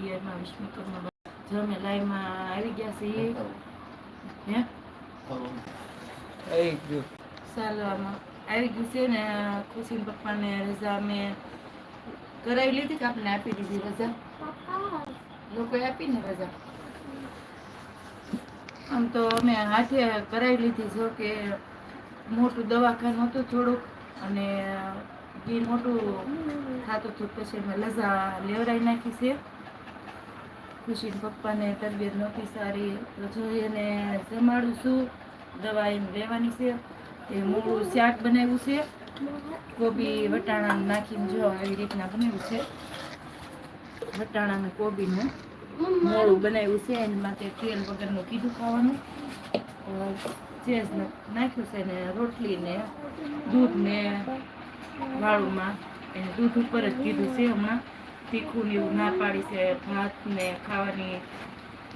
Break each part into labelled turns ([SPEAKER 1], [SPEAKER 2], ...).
[SPEAKER 1] ટીઆઈમાં જો જમે લાઈવમાં આવી ગયા છે એ હે
[SPEAKER 2] જો.
[SPEAKER 1] સાલવામાં આવી ગયું છે ને ખુશીન પપ્પાને રજા અમે કરાવી લીધી કે આપણે આપી દીધી રજા? લોકોએ આપીને રજા? આમ તો અમે હાથે કરાવી લીધી જો કે મોટું દવાખાનું હતું થોડુંક અને ઘી મોટું થતું હતું પછી અમે રજા લેવરાઈ નાખી છે. ખુશીન પપ્પાને તબિયત નહોતી સારી, તો જોઈ એને જમાડું છું. દવા એમ લેવાની છે. એ મૂળું શાક બનાવ્યું છે. કોબી વટાણા નાખીને જો આવી રીતના બનાવ્યું છે. વટાણા અને કોબીનું મોળું બનાવ્યું છે. એના માટે તેલ વગરનું કીધું ખાવાનું. ચેઝ નાખ્યું છે ને રોટલી ને દૂધ ને વાળુંમાં. એને દૂધ ઉપર જ કીધું છે હમણાં. તીખું ને એવું ના પાડી છે, ભાત ને ખાવાની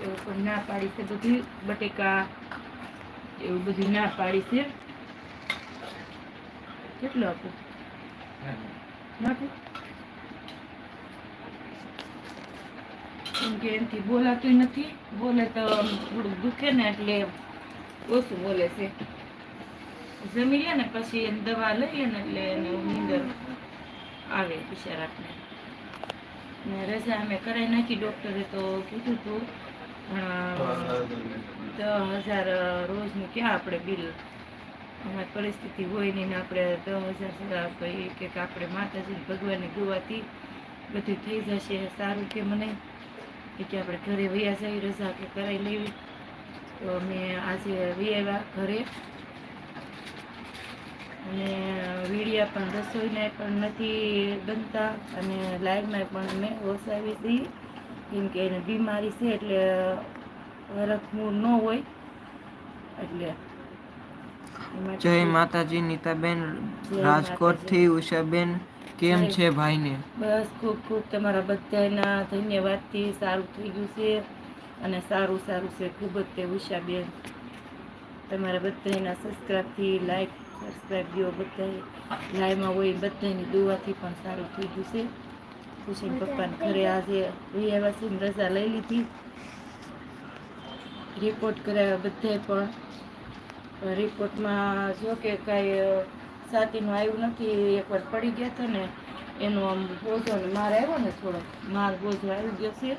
[SPEAKER 1] એવું પણ ના પાડી છે, બધી બટેકા એવું બધું ના પાડી છે. કેટલું આપું? કેમ કે એનાથી બોલાતું નથી, બોલે તો થોડુંક દુખે ને એટલે ઓછું બોલે છે. જમી લે ને પછી એને દવા લઈ લે ને એટલે એને નીંદર આવે બિચારાને ને રજા અમે કરાવી નાખી ડૉક્ટરે તો કીધું હતું પણ દસ હજાર રોજનું ક્યાં આપણે બિલ? અમારી પરિસ્થિતિ હોય નહીં આપણે દસ હજાર કહીએ કે આપણે માતાજી ભગવાનની ગુવાથી બધું થઈ જશે. સારું કે મને? કે આપણે ઘરે વૈયા જઈ રજા કે કરાવી લેવી. તો અમે આજે વૈયા ઘરે. અને વિડીયા પણ રસોઈના પણ નથી બનતા અને લાઈવમાં પણ મેં વસાવી હતી કેમ કે એને બીમારી છે એટલે હરખમૂળ ન હોય. એટલે
[SPEAKER 2] જય માતાજી નીતાબેન રાજકોટથી ઉષાબેન કેમ છે ભાઈને?
[SPEAKER 1] બસ ખૂબ ખૂબ તમારા બધાના ધન્યવાદથી સારું થઈ ગયું છે અને સારું સારું છે ખૂબ જ તે ઉષાબેન. તમારા બધાના સબસ્ક્રાઈબથી લાઈક સબસ્ક્રાઈબ દો બધા લાઈવમાં હોય બધાની દુવાથી પણ સારું થઈ ગયું છે. ખુશીન પપ્પાને ઘરે આજે વિયાવાસીને રજા લઈ લીધી. રિપોર્ટ કરાવ્યા બધાએ પણ. રિપોર્ટમાં જો કે કાંઈ સાતીનું આવ્યું નથી એકવાર પડી ગયા હતા ને, એનો આમ બોજો માર આવ્યો ને થોડો, માર બોજો આવી ગયો છે.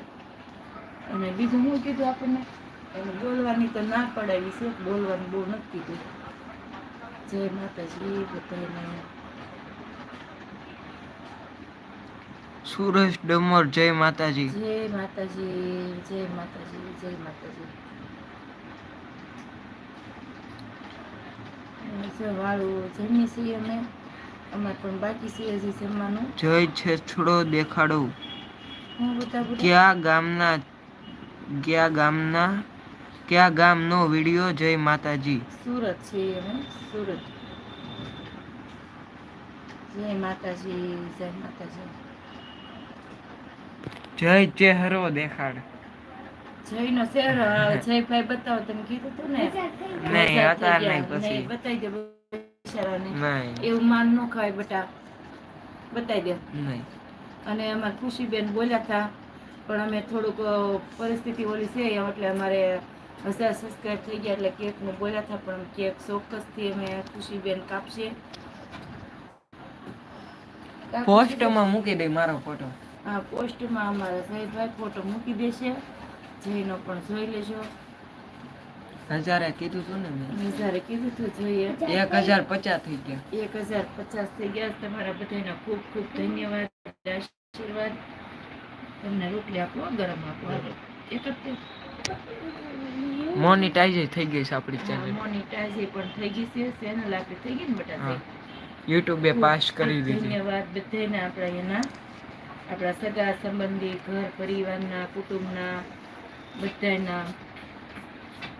[SPEAKER 1] અને બીજું શું કીધું આપણને એને બોલવાની તો ના પડાવી છે, બોલવાનું બહુ નથી કીધું. જય માતાજી બધાને
[SPEAKER 2] સુરેશ ડમર જય માતાજી.
[SPEAKER 1] જય માતાજી જય માતાજી જય માતાજી. વાળું જમીએ છીએ અમે અમારે પણ બાકી છે હજી જમવાનું.
[SPEAKER 2] જય છે છોડો દેખાડો
[SPEAKER 1] બધા
[SPEAKER 2] ગામના કયા ગામના કયા ગામનો વીડિયો? જય માતાજી.
[SPEAKER 1] સુરત છે અમે સુરત. જય માતાજી જય માતાજી.
[SPEAKER 2] જય ચહેરો દેખાડ.
[SPEAKER 1] જયનો ચહેરો જયભાઈ બતાવો તમે કીધું તું ને?
[SPEAKER 2] નહીં હતા નહીં પછી.
[SPEAKER 1] બતાવી દે બિચારાને.
[SPEAKER 2] નહીં.
[SPEAKER 1] એવું માન ન ખાય બટા. બતાવી દે.
[SPEAKER 2] નહીં.
[SPEAKER 1] અને અમારે ખુશીબેન બોલ્યા હતા પણ અમે થોડુંક પરિસ્થિતિ ઓલી છે એટલે અમારે હજાર સબસ્ક્રાઈબ થઈ ગયા એટલે કેકનું બોલ્યા હતા પણ કેક ચોક્કસથી અમે ખુશીબેન કાપશે
[SPEAKER 2] પોસ્ટમાં મૂકી દે મારો ફોટો
[SPEAKER 1] હા પોસ્ટમાં અમારા સાહેબભાઈ ફોટો મૂકી દેશે જઈનો પણ જોઈ લેજો
[SPEAKER 2] હજારે કીધું હતું ને મેં
[SPEAKER 1] મેં કીધું હતું જોઈએ
[SPEAKER 2] એક હજાર પચાસ થઈ ગયા
[SPEAKER 1] એક હજાર પચાસ થઈ ગયા તમારા બધાના ખૂબ ખૂબ ધન્યવાદ આશીર્વાદ તમને રોટલી આપો ગરમ આપો એક જ.
[SPEAKER 2] મોનિટાઈઝ થઈ ગઈ છે આપણી ચેનલ
[SPEAKER 1] મોનેટાઈઝ પણ થઈ ગઈ છે ચેનલ આપણી થઈ ગઈ ને બટા.
[SPEAKER 2] યુટ્યુબે પાસ કરી દીધી.
[SPEAKER 1] ધન્યવાદ બધાને આપણા એના આપણા સગા સંબંધી ઘર પરિવારના કુટુંબના બધાના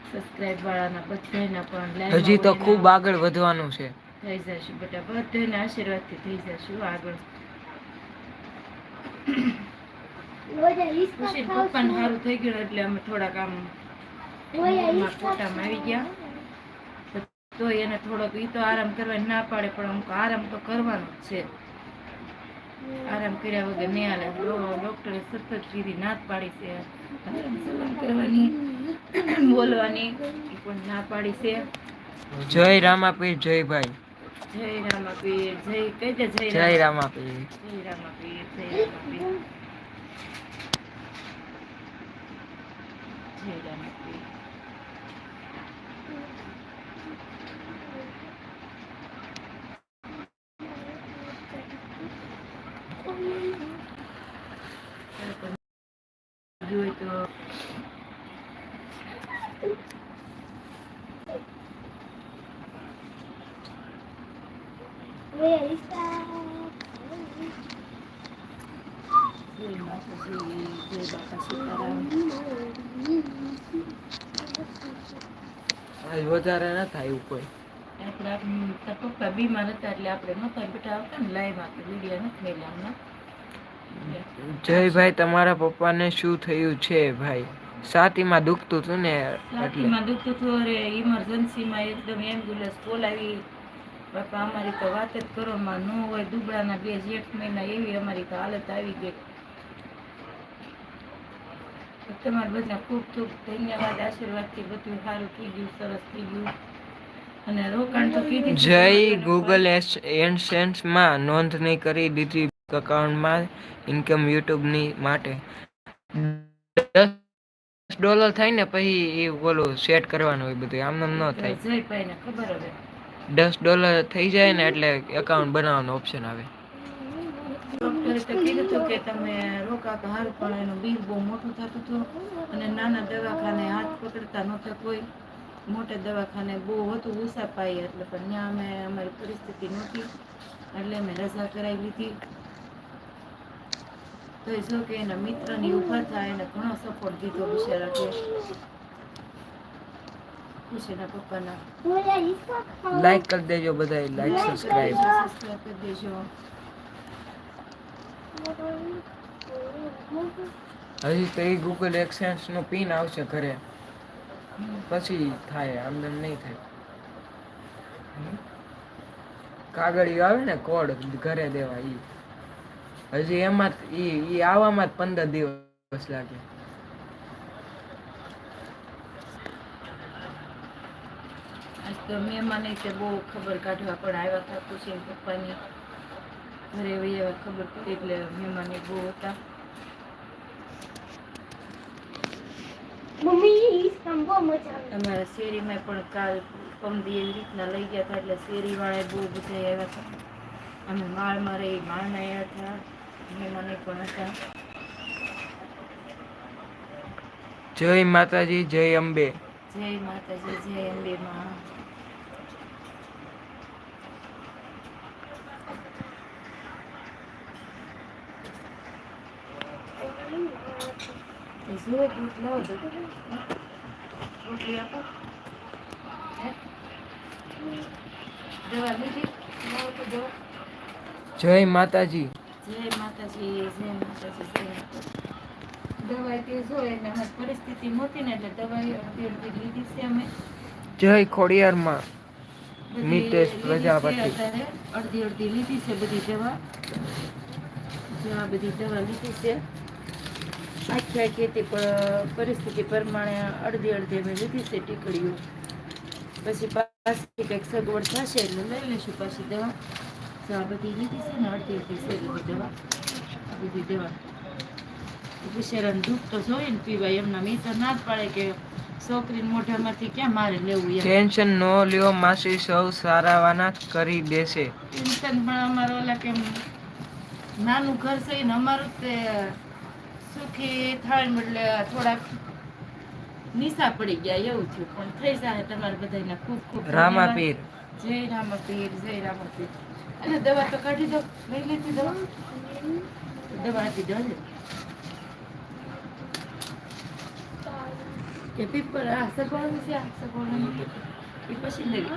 [SPEAKER 1] સબસ્ક્રાઇબ વાળાના બધાના પણ
[SPEAKER 2] હજી તો ખૂબ આગળ વધવાનું છે.
[SPEAKER 1] થઈ જશે બટા બધાના આશીર્વાદથી થઈ જશું આગળ. ખુશી પપ્પાને સારું થઈ ગયું એટલે અમે થોડાક આમ મૂડમાં ફોટામાં આવી ગયા. તો એને થોડોક ઈ તો આરામ કરવા ના પાડે પણ અમુક આરામ તો કરવાનો જ છે. આરામ કર્યા વગર નહીં હાલે. ડોક્ટરે સતત કીધી નાત પાડી છે. હલન ચલન કરવાની બોલવાની એ પણ ના પાડી છે.
[SPEAKER 2] જય રામાપીર જય ભાઈ.
[SPEAKER 1] જય રામાપીર જય કહી દે જય
[SPEAKER 2] જય રામાપીર.
[SPEAKER 1] જય રામાપીર જય રામાપીર. જય રામાપીર જોઈએ તો જય માતાજી જય બાપા સીતારામ
[SPEAKER 2] આજ વધારે ન થાય કોઈ.
[SPEAKER 1] આપણે આમ તાર પપ્પા બીમાર હતા એટલે આપણે નહોતા બેટા આવતા ને તો વીડિયો નથી મેલ્યા હમણાં.
[SPEAKER 2] જય ભાઈ તમારા પપ્પાને શું થયું છે ભાઈ? સાતીમાં દુખતું હતું ને એટલે.
[SPEAKER 1] છાતીમાં દુખતું હતું અરે ઇમરજન્સીમાં એકદમ એમ્બ્યુલન્સ બોલાવી. બાપા અમારી તો વાત જ કરો માં ન હોય દુબળાના બે જેઠ મહિના એવી અમારી તો હાલત આવી ગઈ. તમારા બધા ખૂબ ખૂબ ધન્યવાદ. આશીર્વાદથી બધું સારું થઈ ગયું સરસ થઈ ગયું. અને રોકાણ તો કીધું
[SPEAKER 2] જય ગૂગલ એડસેન્સમાં નોંધણી કરી દીધી અકાઉન્ટમાં ઇન્કમ યુટ્યુબની માટે. દસ ડોલર થાય ને પછી એ ઓલું સેટ કરવાનું હોય બધું આમ ન થાય. દસ ડોલર થઈ જાય ને એટલે એકાઉન્ટ બનાવવાનો ઓપ્શન આવે.
[SPEAKER 1] ડોક્ટરે તો કીધું હતું કે તમે રોકાતો હારું પણ એનું બિલ બહુ મોટું થતું હતું અને નાના દવાખાને હાથ પકડતા નહોતા કોઈ મોટા દવાખાને બહુ હતું ઉષા પાઈ એટલે પણ ત્યાં અમે અમારી પરિસ્થિતિ નહોતી એટલે અમે રજા કરાવી લીધી. તો એ જો કે એના મિત્રની ઊભા થાય એને ઘણો સપોર્ટ દીધો બિચારા કે ખુશીના પપ્પાના.
[SPEAKER 2] લાઈક કરી દેજો બધા લાઈક
[SPEAKER 1] સબસ્ક્રાઇબ કરી દેજો.
[SPEAKER 2] હજી તો એ ગૂગલ એક્સેન્સ નો પિન આવશે ઘરે. પછી થાય, આમ નહીં થાય. કાગળિયો આવે ને કોડ ઘરે દેવા ઈ. હજી એમાં ઈ ઈ આવવામાં જ પંદર દિવસ લાગે.
[SPEAKER 1] આજ તો મહેમાને તે બહુ ખબર કાઢવા પણ આવ્યા હતા ખુશી પપ્પાની ઘરે વહી ખબર પડી એટલે મહેમાન બહુ હતા. અમારા શેરીમાં પણ કાલ પમદી એવી રીતના લઈ ગયા હતા એટલે શેરીવાળા બહુ બધા આવ્યા હતા. અમે માળમાં રહી માળના આવ્યા હતા મહેમાને પણ હતા.
[SPEAKER 2] જય માતાજી જય અંબે.
[SPEAKER 1] જય માતાજી જય અંબે માં જુએ દૂધ લાવો દૂધ રોટલી આપો હે? દવા લીધી લાવો તો દવા
[SPEAKER 2] જય માતાજી
[SPEAKER 1] જય માતાજી જય માતાજી જય માતાજી તે જો એને પરિસ્થિતિ મોતી ને એટલે દવાઈ અડધી અડધી લીધી છે અમે
[SPEAKER 2] જય ખોડિયારમાં
[SPEAKER 1] માં
[SPEAKER 2] મિતેશ પ્રજાપતિ.
[SPEAKER 1] અડધી અડધી લીધી છે બધી દવા જો આ બધી દવા લીધી છે આખી આખી હતી પણ પરિસ્થિતિ પ્રમાણે અડધી અડધી અમે લીધી છે ટીકડીઓ પછી પાછી કંઈક સગવડ થશે એટલે લઈ લઈશું પાછી દવા. તો આ બધી લીધી છે ને અડધી અડધી છે બધી દવા. આ બધી દવા. બિચારાને દૂધ તો જોઈએ ને પીવાય એમના મેં તો ના જ પાડે કે છોકરીને મોઢામાંથી ક્યાં મારે લેવું
[SPEAKER 2] ટેન્શન નો લ્યો માસી સૌ સારાવાના કરી દેશે.
[SPEAKER 1] ટેન્શન પણ અમારો ઓલા કેમ નાનું ઘર છે ને અમારું તે સુખી થાય એટલે થોડાક નિશા પડી ગયા એવું થયું. પણ થઈ જાય તમારે બધાને ખૂબ ખૂબ
[SPEAKER 2] રામાપીર.
[SPEAKER 1] જય રામાપીર જય રામાપીર. અને દવા તો કાઢી દો. લઈ લેતી દવા. દવા આપી દો કે પીપર આ સગવડ છે આ સગવડ એ પછી લઈ લો.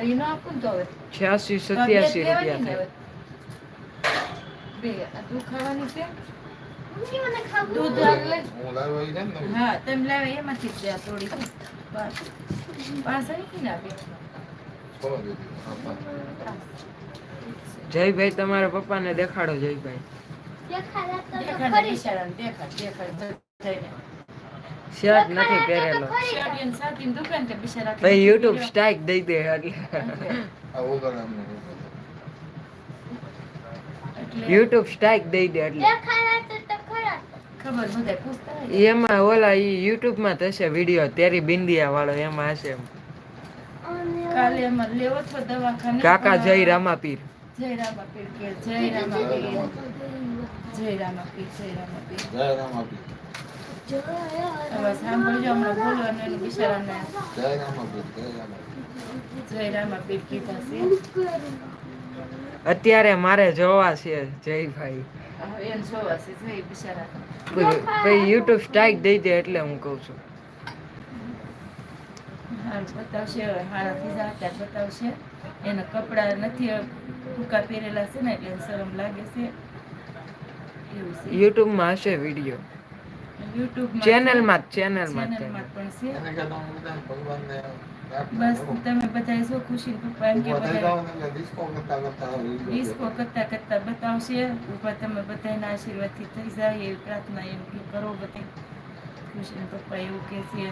[SPEAKER 2] તો
[SPEAKER 1] ઈ ન આપું ને તો હવે
[SPEAKER 2] છ્યાસી સત્યાસી રૂપિયા થાય.
[SPEAKER 1] બે આ તું ખાવાની છે? લે.
[SPEAKER 3] હું ને તમે?
[SPEAKER 1] હા તમે લાવે એમાંથી જ થોડી બસ. પાંચ આવી ને આપી.
[SPEAKER 2] જયભાઈ તમારા પપ્પાને દેખાડો જયભાઈ.
[SPEAKER 4] દેખાડા
[SPEAKER 1] દેખાડ દેખાડ.
[SPEAKER 2] શર્ટ નથી પહેરેલો. ભાઈ યુટ્યુબ સ્ટ્રાઇક દઈ દે એટલે. યુટ્યુબ સ્ટ્રાઇક દઈ દે એટલે. એમાં ઓલા ઈ યુટ્યુબમાં થશે વીડિયો તેરી બિંદિયા વાળો એમાં. હશે કાકા જય રામાપીર
[SPEAKER 1] જય રામાપીર જય રામાપીર જય રામાપીર જય રામાપીર
[SPEAKER 3] જય રામ આપી.
[SPEAKER 1] હવે સાંભળજો હમણાં બોલવાનું એનું બિચારાને
[SPEAKER 3] જય રામ.
[SPEAKER 1] કીધા છે.
[SPEAKER 2] અત્યારે મારે જોવા છે જયભાઈ.
[SPEAKER 1] એને જોવા છે. જય બિચારા
[SPEAKER 2] ભાઈ યુટ્યુબ સ્ટ્રાઇક દઈ દે એટલે હું કહું છું.
[SPEAKER 1] બતાવશે હવે. હારાથી જા બતાવશે. એના કપડાં નથી ટૂંકા પહેરેલા છે ને એટલે શરમ લાગે છે. એવું છે.
[SPEAKER 2] યુટ્યુબમાં હશે વીડિયો.
[SPEAKER 1] યુટ્યુબમાં
[SPEAKER 2] ચેનલમાં ચેનલમાં
[SPEAKER 1] ચેનલમાં પણ છે.
[SPEAKER 3] એને કહેતા હું બધાને ભગવાનને
[SPEAKER 1] બસ તમે બધા શું ખુશી એમ કે
[SPEAKER 3] ઊભા થઈ
[SPEAKER 1] બધા
[SPEAKER 3] જાઓ ને એટલે disco કરતા કરતા video
[SPEAKER 1] ડિસ્કો કરતા કરતા બતાવશે. ઉપર તમે બધાના આશીર્વાદથી થઈ જાય એવી પ્રાર્થના એમ કે કરો બધી ખુશી પપ્પા એવું કે છે.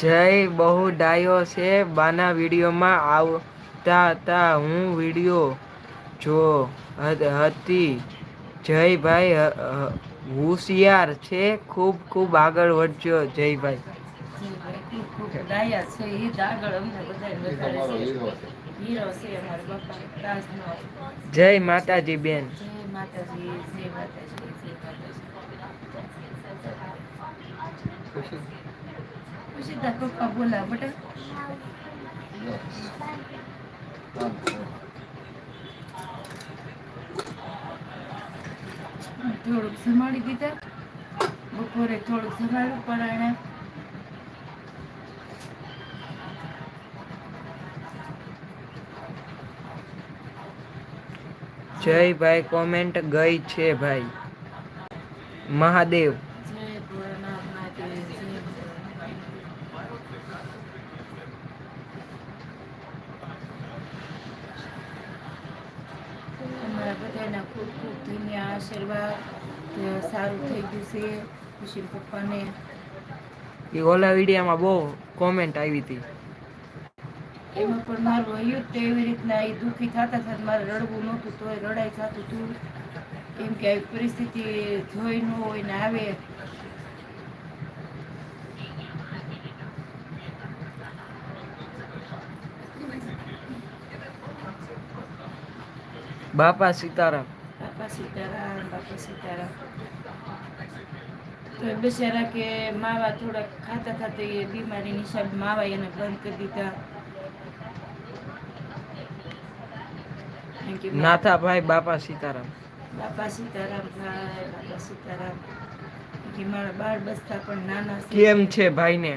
[SPEAKER 2] જય બહુ ડાયો છે. બાના વિડીયોમાં આવતા હતા હું વીડિયો જો હતી. જયભાઈ હોશિયાર છે ખૂબ ખૂબ આગળ વધજો જયભાઈ. જય માતાજી બેન.
[SPEAKER 1] ખૂબ
[SPEAKER 3] ડાયા
[SPEAKER 1] થોડુંક સંભાળી દીધા. બપોરે થોડુંક સંભાળ્યું પરાણે
[SPEAKER 2] જયભાઈ કોમેન્ટ ગઈ છે ભાઈ. મહાદેવ
[SPEAKER 1] જય ભોળાનાથ મહાદેવ જય અમારા બધાના ખૂબ ખૂબ ધન્ય આશીર્વાદ સારું થઈ ગયું છે. ખુશી પપ્પાને
[SPEAKER 2] એ ઓલા વિડીયામાં બહુ કોમેન્ટ આવી હતી.
[SPEAKER 1] એમાં પણ મારું હયું જ એવી રીતના એ દુઃખી થતા થતા મારે રડવું નહોતું તોય રડાઈ થતું હતું કેમ કે આવી પરિસ્થિતિ જોઈ ન હોય ને આવે
[SPEAKER 2] બાપા સીતારામ.
[SPEAKER 1] બાપા સીતારામ બાપા સીતારામ. તો એ બિચારા કે માવા થોડાક ખાતા ખાતા એ બીમારી નિશાબ માવા એને બંધ કરી દીધા.
[SPEAKER 2] નાથાભાઈ બાપા સીતારામ.
[SPEAKER 1] બાપા સીતારામ ભાઈ બાપા સીતારામ. મારા બાળ બસતા પણ નાના
[SPEAKER 2] કેમ છે ભાઈને?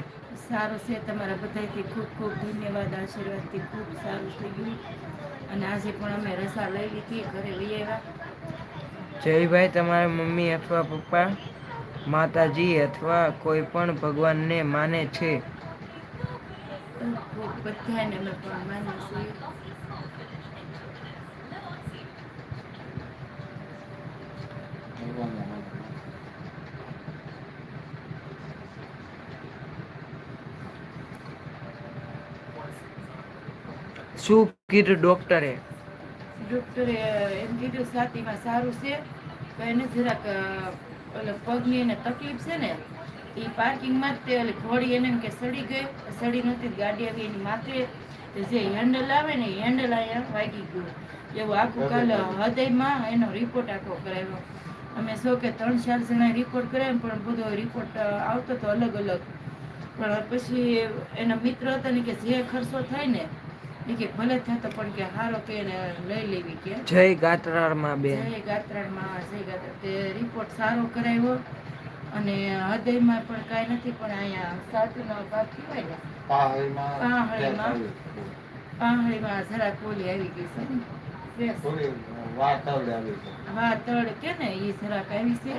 [SPEAKER 1] સારું છે તમારા બધાથી ખૂબ ખૂબ ધન્યવાદ આશીર્વાદથી ખૂબ સારું થઈ ગયું. અને આજે પણ અમે રસા લઈ લીધી ઘરે લઈ આવ્યા.
[SPEAKER 2] જયભાઈ તમારા મમ્મી અથવા પપ્પા માતાજી અથવા કોઈ પણ ભગવાનને માને છે?
[SPEAKER 1] બધાને અમે પણ માનીએ છીએ
[SPEAKER 2] શું કીધું ડોક્ટરે?
[SPEAKER 1] ડૉક્ટરે એમ કીધું છાતીમાં સારું છે. તો એને જરાક ઓલો પગની એને તકલીફ છે ને એ પાર્કિંગમાં જ તે ઓલી ઘોડી એને એમ કે સડી ગઈ. સડી નહોતી ગાડી આવી એની માથે. જે હેન્ડલ આવે ને એ હેન્ડલ અહીંયા વાગી ગયું. એવું આખું કાલ હૃદયમાં એનો રિપોર્ટ આખો કરાવ્યો. અમે સો કે ત્રણ ચાર જણા રિપોર્ટ કરાવ્યો પણ બધો રિપોર્ટ આવતો તો અલગ અલગ. પણ પછી એના મિત્ર હતા ને કે જે ખર્ચો થાય ને કે ભલે થતો પણ કે હારો કે લઈ લેવી કે.
[SPEAKER 2] જય ગાત્રાળમાં બેન.
[SPEAKER 1] જય ગાત્રામાં જય ગાત્રાળ. તે રિપોર્ટ સારો કરાવ્યો અને હૃદયમાં પણ કાંઈ નથી પણ અહીંયા સાતીનો ભાગ કહેવાય ને. પાંહળીમાં જરા કોલી આવી ગઈ છે. હા તળ કે ને એ જરાક આવી છે.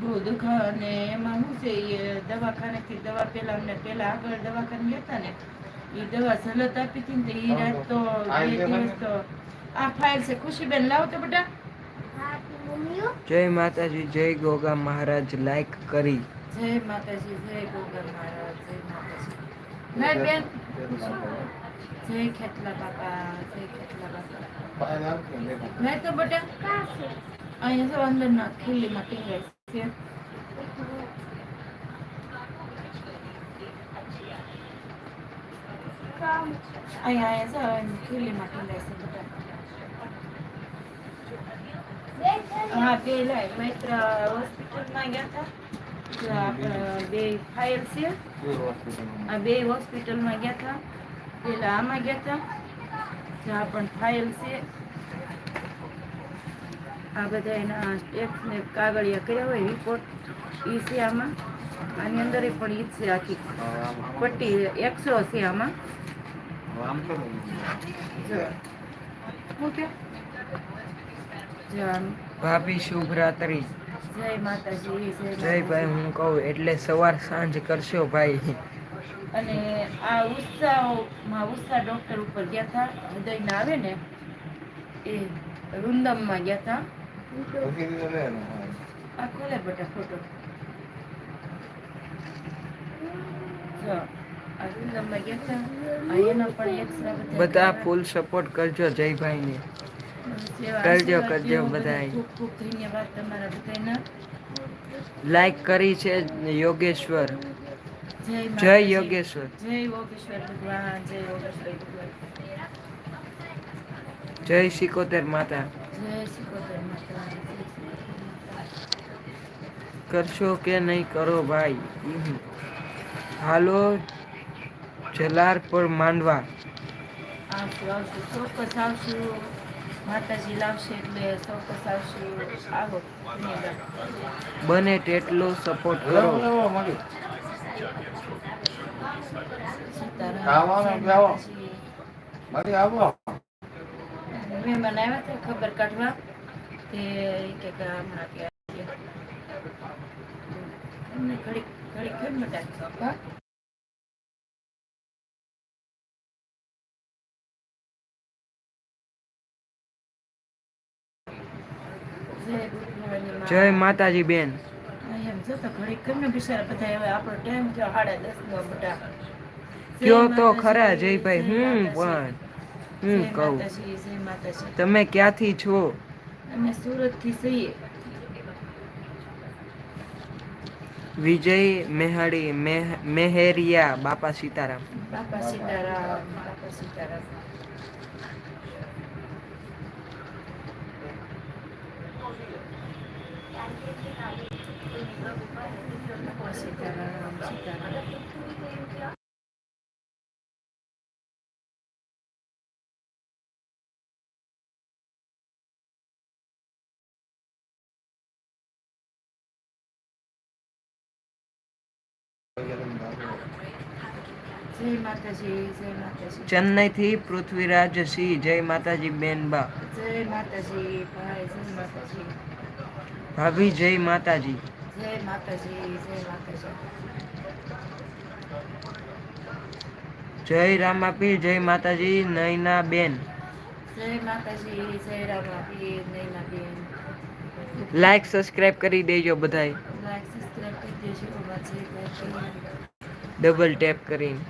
[SPEAKER 3] બહુ દુખાવો
[SPEAKER 1] અને એમાં શું છે એ દવાખાનેથી દવા પેલા અમને પેલા આગળ દવાખાને લેતા ને એ દવા સલત આપી હતી ને એ રાત તો બે દિવસ તો આ ફાઇલ છે ખુશીબેન લાવો તો બેટા
[SPEAKER 2] જય માતાજી જય ગોગા મહારાજ લાઈક કરી
[SPEAKER 1] જય માતાજી જય ગોગા મહારાજ જય માતાજી ના બેન જય ખેતલા બાપા જય ખેતલા બાપા
[SPEAKER 3] ને.
[SPEAKER 1] નહીં તો બેટા અહીંયા તો અંદરના ખીલીમાં ટીંગાય છે
[SPEAKER 4] કામ
[SPEAKER 1] અહીંયા અહીંયા છે ટીંગાય છે બેટા હા પેલા મિત્ર હોસ્પિટલમાં ગયા હતા. બે ફાઇલ છે. આ બે હોસ્પિટલમાં ગયા હતા. પેલા આમાં ગયા હતા. જ્યાં પણ ફાઇલ છે. આ બધા એના ટેક્સ ને કાગળિયા કર્યા હોય રિપોર્ટ એ છે આમાં. આની અંદર પણ ઈ છે આખી. પટ્ટી એક્સરો છે આમાં.
[SPEAKER 3] આમ કરો.
[SPEAKER 2] ભાભી શુભ રાત્રિ
[SPEAKER 1] જય માતાજી જય
[SPEAKER 2] ભાઈ હું કહું એટલે સવાર સાંજ કરશો ભાઈ.
[SPEAKER 1] અને આ ઉત્સાહમાં ઉત્સાહ ડોક્ટર ઉપર ગયા હતા હૃદયના આવે ને એ રૂંદમમાં ગયા હતા. આ ખોલે બટા ફોટો
[SPEAKER 2] બધા ફૂલ સપોર્ટ કરજો જય ભાઈને કરજો, કરજો બધાય. લાઈક કરી છે યોગેશ્વર.
[SPEAKER 1] જય
[SPEAKER 2] યોગેશ્વર.
[SPEAKER 1] જય
[SPEAKER 2] સિકોતેર માતા. કરશો કે નહીં કરો ભાઈ? હમ. હાલો જલારપુર માંડવા.
[SPEAKER 1] આવશું આવશું. ચોક્કસ આવશું. માતાજી લાવશે એટલે ચોક્કસ આવશું. આવો ધન્યવાદ.
[SPEAKER 2] બને તેટલો સપોર્ટ કરો.
[SPEAKER 1] મહેમાન આવ્યા હતા ખબર કાઢવા. તે કે હમણાં ઘડીક કેમ મટાડી દસ નો બધા
[SPEAKER 2] કયો
[SPEAKER 1] જય
[SPEAKER 2] તો ખરા જય ભાઈ હું
[SPEAKER 1] માતાજી.
[SPEAKER 2] પણ હું કહું.
[SPEAKER 1] માતાજી, જય માતાજી.
[SPEAKER 2] તમે ક્યાંથી છો?
[SPEAKER 1] અમે સુરતથી છીએ.
[SPEAKER 2] વિજય મેહાડી મેહરિયા મેહેરિયા બાપા સીતારામ.
[SPEAKER 1] બાપા સીતારામ બાપા સીતારામ. સીતારામ
[SPEAKER 2] પૃથ્વીરાજ સિંહ જય માતાજી બેનબા
[SPEAKER 1] જય માતાજી ભાઈ જય માતાજી.
[SPEAKER 2] ભાભી જય માતાજી.
[SPEAKER 1] જય માતાજી જય માતાજી.
[SPEAKER 2] જય રામાપી જય માતાજી નયના બેન.
[SPEAKER 1] જય માતાજી જય રામાપીર નૈનાબેન
[SPEAKER 2] લાઈક સબસ્ક્રાઇબ કરી દેજો બધાય.
[SPEAKER 1] લાઈક સબસ્ક્રાઇબ કરી દેજો
[SPEAKER 2] ડબલ ટેપ કરીને.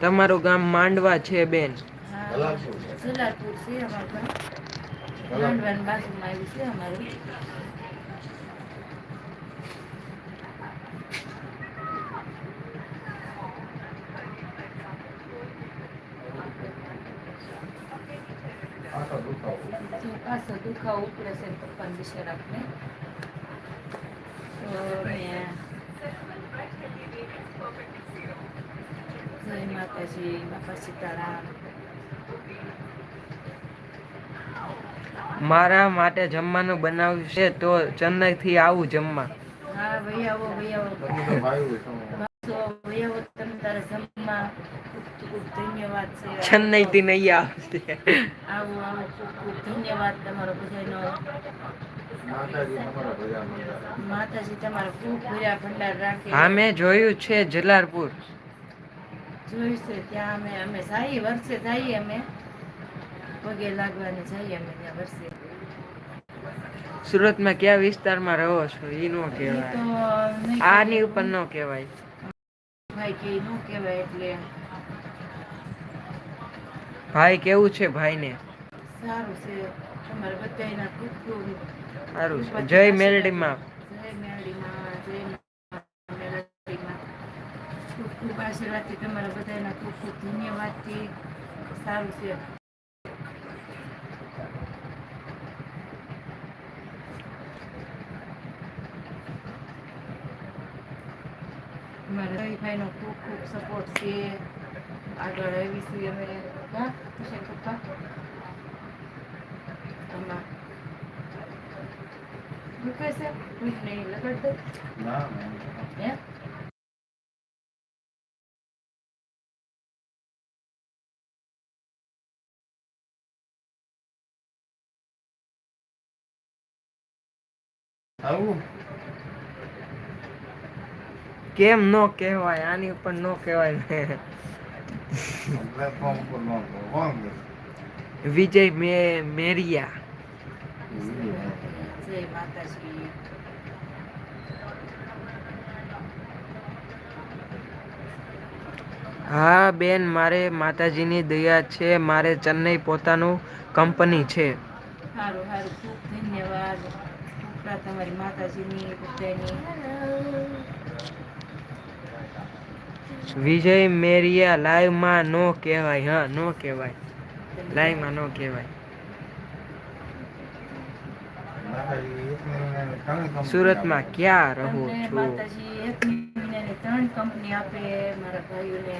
[SPEAKER 2] તમારું ગામ માંડવા છે બેન?
[SPEAKER 1] હા
[SPEAKER 3] જલાલપુર.
[SPEAKER 1] જલાલપુર છે અમારું ગામ માંડવાની બાજુમાં આવ્યું છે અમારું
[SPEAKER 3] આખો દુખાવો.
[SPEAKER 1] જો પાછો દુખાવો ઉપડે છે ને પપ્પાને બિચારાને તો ને જય માતાજી બાપા સીતારામ
[SPEAKER 2] મારા માટે જમવાનું બનાવ્યું છે તો ચેન્નઈથી આવું જમવા.
[SPEAKER 1] હા ભાઈ આવો ભાઈ આવો. ખૂબ ધન્યવાદ છે.
[SPEAKER 2] ચેન્નઈથી નહીં આવશે
[SPEAKER 1] આવો આવો ખૂબ ખૂબ ધન્યવાદ તમારો બધાનો.
[SPEAKER 3] માતાજી તમારા
[SPEAKER 1] ખૂબ ભર્યા ભંડાર રાખે.
[SPEAKER 2] હા મેં જોયું છે જલારપુર.
[SPEAKER 1] જોયું છે ત્યાં અમે અમે જઈએ વર્ષે જઈએ અમે. પગે લાગવાને જઈએ અમે ત્યાં વર્ષે
[SPEAKER 2] સુરતમાં કયા વિસ્તારમાં રહો છો? એ નો કહેવાય. આની ઉપર નો કહેવાય.
[SPEAKER 1] ભાઈ કે નો કહેવાય એટલે
[SPEAKER 2] ભાઈ કેવું છે ભાઈને?
[SPEAKER 1] સારું છે. તમારે બધાયના ખૂબ ખૂબ
[SPEAKER 2] સારું છે. જય મેલડીમાં
[SPEAKER 1] જય મેરડીમાં જય મેરડીમાં. ખૂબ ખૂબ આશીર્વાદથી તમારા બધાના ખૂબ ખૂબ ધન્યવાદથી સારું છે. મારા ખૂબ ખૂબ સપોર્ટ છે. આગળ આવીશું અમે. હા? કિશન પપ્પા? આમાં છે? નહીં લગાડ દો. હે?
[SPEAKER 3] આવું?
[SPEAKER 2] કેમ નો કહેવાય આની ઉપર નો કહેવાય ને? વિજય મે મેરિયા. હા બેન મારે માતાજીની દયા છે. મારે ચેન્નઈ પોતાનું કંપની છે.
[SPEAKER 1] સારું સારું ખૂબ ધન્યવાદ. તમારી માતાજીની બધાની.
[SPEAKER 2] વિજય મેરિયા લાઈવમાં નો કહેવાય હા નો કહેવાય. લાઈવમાં નો કહેવાય.
[SPEAKER 3] માતાજી એક મહિનાની ત્રણ કંપની
[SPEAKER 2] સુરતમાં
[SPEAKER 3] આપે.
[SPEAKER 2] ક્યાં રહો
[SPEAKER 1] તમને
[SPEAKER 2] છો?
[SPEAKER 1] માતાજી એક મહિનાની ત્રણ કંપની આપે મારા ભાઈઓને.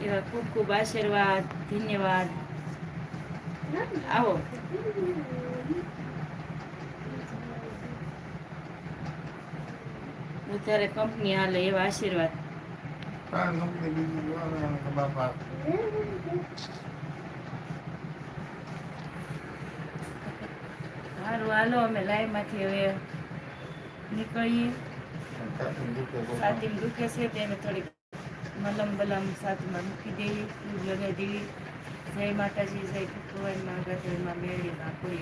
[SPEAKER 1] એવા ખૂબ ખૂબ આશીર્વાદ ધન્યવાદ. આવો. વધારે કંપની હાલે એવા આશીર્વાદ.
[SPEAKER 3] ત્રણ કંપની બીજી જો ને એમ કે બાપા
[SPEAKER 1] સારું હાલો અમે લાઈવમાંથી હવે નીકળીએ
[SPEAKER 3] છાતીમાં દુખે
[SPEAKER 1] છે તેને થોડીક મલમ બલમ સાથમાં મૂકી દેવી ફૂલ લગાવી દેવી જય માતાજી જય ભગવાનમાં મેળવી મેળીમાં કોઈ